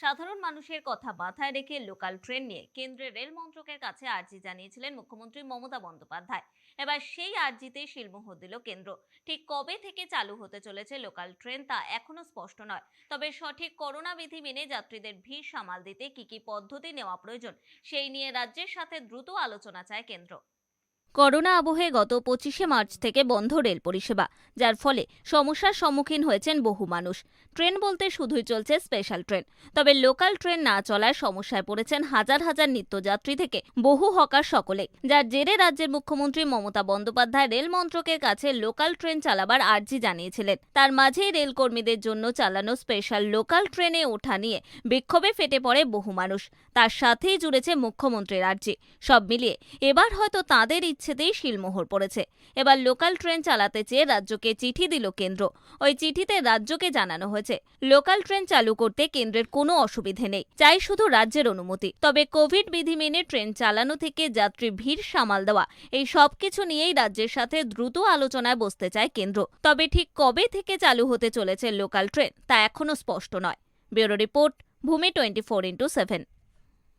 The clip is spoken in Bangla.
সাধারণ মানুষের কথা মাথায় রেখে লোকাল ট্রেন নিয়ে কেন্দ্রের রেল মন্ত্রকের কাছে আর্জি জানিয়েছিলেন মুখ্যমন্ত্রী মমতা বন্দ্যোপাধ্যায়। এবার সেই আর্জিতে শিলমোহর দিল কেন্দ্র। ঠিক কবে থেকে চালু হতে চলেছে লোকাল ট্রেন তা এখনও স্পষ্ট নয়। তবে সঠিক করোনা বিধি মেনে যাত্রীদের ভিড় সামাল দিতে কি কি পদ্ধতি নেওয়া প্রয়োজন, সেই নিয়ে রাজ্যের সাথে দ্রুত আলোচনা চায় কেন্দ্র। করোনা আবহে গত পঁচিশে মার্চ থেকে বন্ধ রেল পরিষেবা, যার ফলে সমস্যার সম্মুখীন হয়েছেন বহু মানুষ। ট্রেন বলতে শুধুই চলছে স্পেশাল ট্রেন তবে লোকাল ট্রেন না চলায় সমস্যায় পড়েছেন হাজার হাজার নিত্যযাত্রী থেকে বহু হকার সকলে। যার জেরে রাজ্যের মুখ্যমন্ত্রী মমতা বন্দ্যোপাধ্যায় রেল মন্ত্রকের কাছে লোকাল ট্রেন চালাবার আর্জি জানিয়েছিলেন। তার মাঝেই রেল কর্মীদের জন্য চালানো স্পেশাল লোকাল ট্রেনে ওঠা নিয়ে বিক্ষোভে ফেটে পড়ে বহু মানুষ। তার সাথেই জুড়েছে মুখ্যমন্ত্রীর আর্জি। সব মিলিয়ে এবার হয়তো তাঁদের ইচ্ছেতেই শিলমোহর পড়েছে। এবার লোকাল ট্রেন চালাতে চেয়ে রাজ্যকে চিঠি দিল কেন্দ্র। ওই চিঠিতে রাজ্যকে জানানো হয়েছে, লোকাল ট্রেন চালু করতে কেন্দ্রের কোনো অসুবিধে নেই, চাই শুধু রাজ্যের অনুমতি। তবে কোভিড বিধি মেনে ট্রেন চালানো থেকে যাত্রী ভিড় সামাল দেওয়া, এই সব কিছু নিয়েই রাজ্যের সাথে দ্রুত আলোচনায় বসতে চায় কেন্দ্র। তবে ঠিক কবে থেকে চালু হতে চলেছে লোকাল ট্রেন তা এখনও স্পষ্ট নয়। Bureau report, Bhumi twenty four into seven.